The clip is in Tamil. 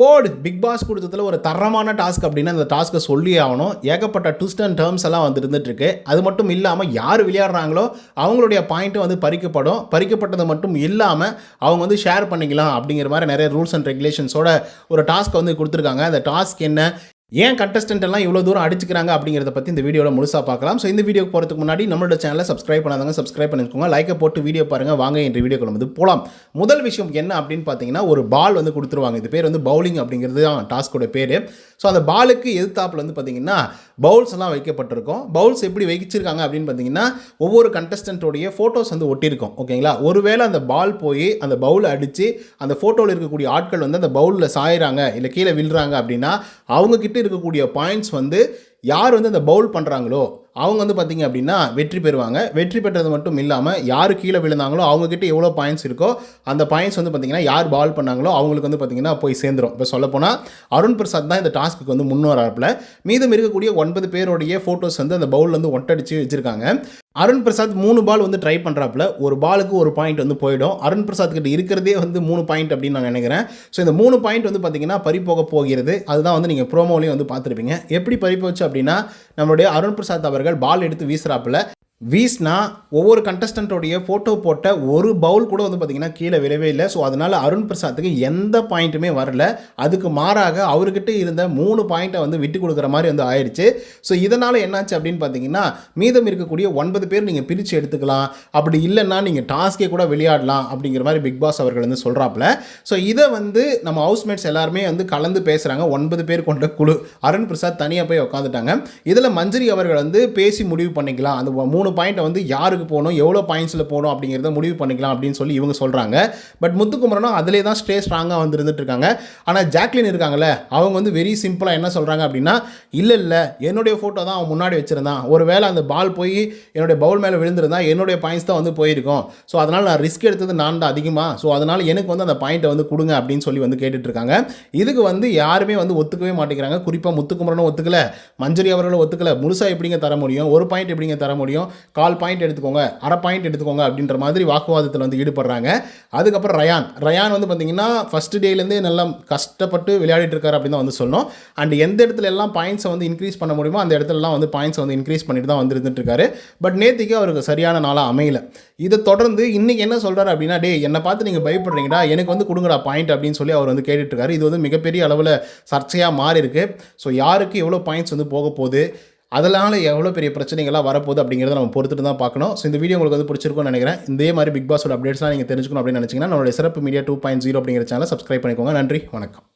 போடு. பிக் பாஸ் கொடுத்ததில் ஒரு தரமான டாஸ்க் அப்படின்னா அந்த டாஸ்க்கை சொல்லி ஆகணும். ஏகப்பட்ட ட்விஸ்ட் அண்ட் டேர்ம்ஸ் எல்லாம் வந்து இருந்துட்டுருக்கு அது மட்டும் இல்லாமல் யார் விளையாடுறாங்களோ அவங்களுடைய பாயிண்ட்டும் வந்து பறிக்கப்படும். பறிக்கப்பட்டது மட்டும் இல்லாமல் அவங்க வந்து ஷேர் பண்ணிக்கலாம் அப்படிங்கிற மாதிரி நிறைய ரூல்ஸ் அண்ட் ரெகுலேஷன்ஸோட ஒரு டாஸ்க்கை வந்து கொடுத்துருக்காங்க. அந்த டாஸ்க் என்ன? ஏன் கண்டஸ்டன்ட் எல்லாம் இவ்வளோ தூரம் அடிச்சுக்கிறாங்க அப்படிங்கிறத பற்றி இந்த வீடியோவில் முழுசாக பார்க்கலாம். ஸோ இந்த வீடியோ போகிறதுக்கு முன்னாடி நம்மளோட சேனலை சப்ஸ்கிரைப் பண்ணாதவங்க சப்ஸ்கிரைப் பண்ணிக்கோங்க. லைக்கை போட்டு வீடியோ பாருங்கள் வாங்க இந்த வீடியோ வந்து போகலாம் முதல் விஷயம் என்ன அப்படின்னு பார்த்தீங்கன்னா ஒரு பால் வந்து கொடுத்துருவாங்க. இது பேர் வந்து பவுலிங் அப்படிங்கிறது தான் டாஸ்கோட பேர். ஸோ அந்த பாலுக்கு எதிர்த்தாப்பில் வந்து பார்த்தீங்கன்னா பவுல்ஸ் எல்லாம் வைக்கப்பட்டிருக்கும். பவுல்ஸ் எப்படி வைச்சிருக்காங்க அப்படின்னு பார்த்தீங்கன்னா ஒவ்வொரு கண்டஸ்டன்ட்டோடைய ஃபோட்டோஸ் வந்து ஒட்டியிருக்கும். ஓகேங்களா ஒருவேளை அந்த பால் போய் அந்த பவுலை அடித்து அந்த ஃபோட்டோவில் இருக்கக்கூடிய ஆட்கள் வந்து அந்த பவுலில் சாயிறாங்க இல்லை கீழே விழுறாங்க அப்படின்னா அவங்கக்கிட்ட கிட்ட இருக்கக்கூடிய பாயிண்ட்ஸ் வந்து யார் வந்து அந்த பவுல் பண்ணுறாங்களோ அவங்க வந்து பார்த்தீங்க அப்படின்னா வெற்றி பெறுவாங்க. வெற்றி பெற்றது மட்டும் இல்லாமல் யார் கீழே விழுந்தாங்களோ அவங்கக்கிட்ட எவ்வளோ பாயிண்ட்ஸ் இருக்கோ அந்த பாயிண்ட்ஸ் வந்து பார்த்தீங்கன்னா யார் பால் பண்ணாங்களோ அவங்களுக்கு வந்து பார்த்தீங்கன்னா போய் சேர்ந்துரும். இப்போ சொல்லப்போனால் அருண் பிரசாத் தான் இந்த டாஸ்க்கு வந்து முன்னோராப்பில் மீதம் இருக்கக்கூடிய ஒன்பது பேருடைய ஃபோட்டோஸ் வந்து அந்த பவுலில் வந்து ஒட்டடிச்சு வச்சுருக்காங்க. அருண் பிரசாத் மூணு பால் வந்து ட்ரை பண்ணுறாப்புல ஒரு பாலுக்கு ஒரு பாயிண்ட் வந்து போயிடும். அருண் பிரசாத் கிட்ட இருக்கிறதே வந்து மூணு பாயிண்ட் அப்படின்னு நான் நினைக்கிறேன். ஸோ இந்த மூணு பாயிண்ட் வந்து பார்த்தீங்கன்னா பறிப்போக போகிறது. அதுதான் வந்து நீங்கள் ப்ரோமோலையும் வந்து பார்த்துருப்பீங்க. எப்படி பறிப்போச்சு அப்படின்னா நம்மளுடைய அருண் பிரசாத் அவர்கள் பால் எடுத்து வீசுறாப்புல. வீஸ்னா ஒவ்வொரு கண்டஸ்டண்ட்டோடைய ஃபோட்டோ போட்ட ஒரு பவுல் கூட வந்து பார்த்திங்கன்னா கீழே விழவே இல்லை. ஸோ அதனால் அருண் பிரசாத்துக்கு எந்த பாயிண்ட்டுமே வரல. அதுக்கு மாறாக அவர்கிட்ட இருந்த மூணு பாயிண்ட்டை வந்து விட்டு கொடுக்குற மாதிரி வந்து ஆயிடுச்சு. ஸோ இதனால் என்னாச்சு அப்படின்னு பார்த்தீங்கன்னா மீதம் இருக்கக்கூடிய ஒன்பது பேர் நீங்கள் பிரித்து எடுத்துக்கலாம். அப்படி இல்லைன்னா நீங்கள் டாஸ்கே கூட விளையாடலாம் அப்படிங்கிற மாதிரி பிக் பாஸ் அவர்கள் வந்து சொல்கிறாப்புல ஸோ இதை வந்து நம்ம ஹவுஸ்மேட்ஸ் எல்லாருமே வந்து கலந்து பேசுகிறாங்க ஒன்பது பேர் கொண்ட குழு. அருண் பிரசாத் தனியாக போய் உட்காந்துட்டாங்க இதில் மஞ்சரி அவர்கள் வந்து பேசி முடிவு பண்ணிக்கலாம். அந்த மூணு பாயிண்ட்டை வந்து யாருக்கு போகணும் எவ்வளோ பாயிண்ட்ஸில் போகணும் அப்படிங்கிறத முடிவு பண்ணிக்கலாம் அப்படின்னு சொல்லி இவங்க சொல்கிறாங்க பட் முத்துக்குமரனும் அதிலே தான் ஸ்டே ஸ்ட்ராங்காக வந்து இருந்துட்டு இருக்காங்க. ஆனால் ஜாக்லின் இருக்காங்கல்ல அவங்க வந்து வெரி சிம்பிளாக என்ன சொல்கிறாங்க அப்படின்னா இல்லை இல்லை என்னுடைய ஃபோட்டோ தான் அவன் முன்னாடி வச்சுருந்தான். ஒருவேளை அந்த பால் போய் என்னுடைய பவுல் மேலே விழுந்திருந்தா என்னுடைய பாயிண்ட்ஸ் தான் வந்து போயிருக்கும். ஸோ அதனால் நான் ரிஸ்க் எடுத்தது நான் தான் அதிகமாக ஸோ அதனால் எனக்கு வந்து அந்த பாயிண்ட்டை வந்து கொடுங்க அப்படின்னு சொல்லி வந்து கேட்டுட்ருக்காங்க இதுக்கு வந்து யாருமே வந்து ஒத்துக்கவே மாட்டேங்கிறாங்க. குறிப்பாக முத்துக்குமரனும் ஒத்துக்கலை மஞ்சரி அவர்களும் ஒத்துக்கலை. முழுசாக எப்படிங்க தர முடியும்? ஒரு பாயிண்ட் எப்படிங்க தர முடியும்? கால் பாயிண்ட் எடுத்துக்கோங்க அரை பாயிண்ட் எடுத்துக்கோங்க அப்படின்ற மாதிரி வாக்குவாதத்தில் வந்து ஈடுபடுறாங்க. அதுக்கப்புறம் ரயான். ரயான் வந்து பார்த்தீங்கன்னா ஃபஸ்ட் டேலேருந்தே நல்லா கஷ்டப்பட்டு விளையாடிட்டு இருக்காரு அப்படின்னு தான் வந்து சொல்லணும். அண்ட் எந்த இடத்துல எல்லாம் பாயிண்ட்ஸை வந்து இன்க்ரீஸ் பண்ண முடியுமோ அந்த இடத்துலலாம் வந்து பாயிண்ட்ஸை வந்து இன்க்ரீஸ் பண்ணிட்டு தான் வந்து இருக்காரு. பட் நேற்றுக்கு அவருக்கு சரியான நாளாக அமையல. இதை தொடர்ந்து இன்னைக்கு என்ன சொல்கிறார் அப்படின்னா டே என்னை பார்த்து நீங்கள் பயப்படுறீங்கடா எனக்கு வந்து கொடுங்கடா பாயிண்ட் அப்படின்னு சொல்லி அவர் வந்து கேட்டுட்டுருக்காரு இது வந்து மிகப்பெரிய அளவில் சர்ச்சையாக மாறி இருக்கு ஸோ யாருக்கு எவ்வளோ பாயிண்ட்ஸ் வந்து போக போகுது? அதனால் எவ்வளோ பெரிய பிரச்சனைகள்லாம் வரப்போகுது அப்படிங்கிறத நம்ம பொறுத்துட்டு தான் பார்க்கணும். ஸோ இந்த வீடியோ உங்களுக்கு வந்து பிடிச்சிருக்கும்னு நினைக்கிறேன். இதே மாதிரி பிக் பாஸோட அப்டேட்ஸ்லாம் நீங்கள் தெரிஞ்சுக்கணும் அப்படின்னு நினச்சிங்கன்னா நம்மளுடைய சிறப்பு மீடியா டூ பாயிண்ட் ஜீரோ அப்படிங்கிற சேனலை சப்ஸ்கிரைப் பண்ணிக்கோங்க. நன்றி வணக்கம்.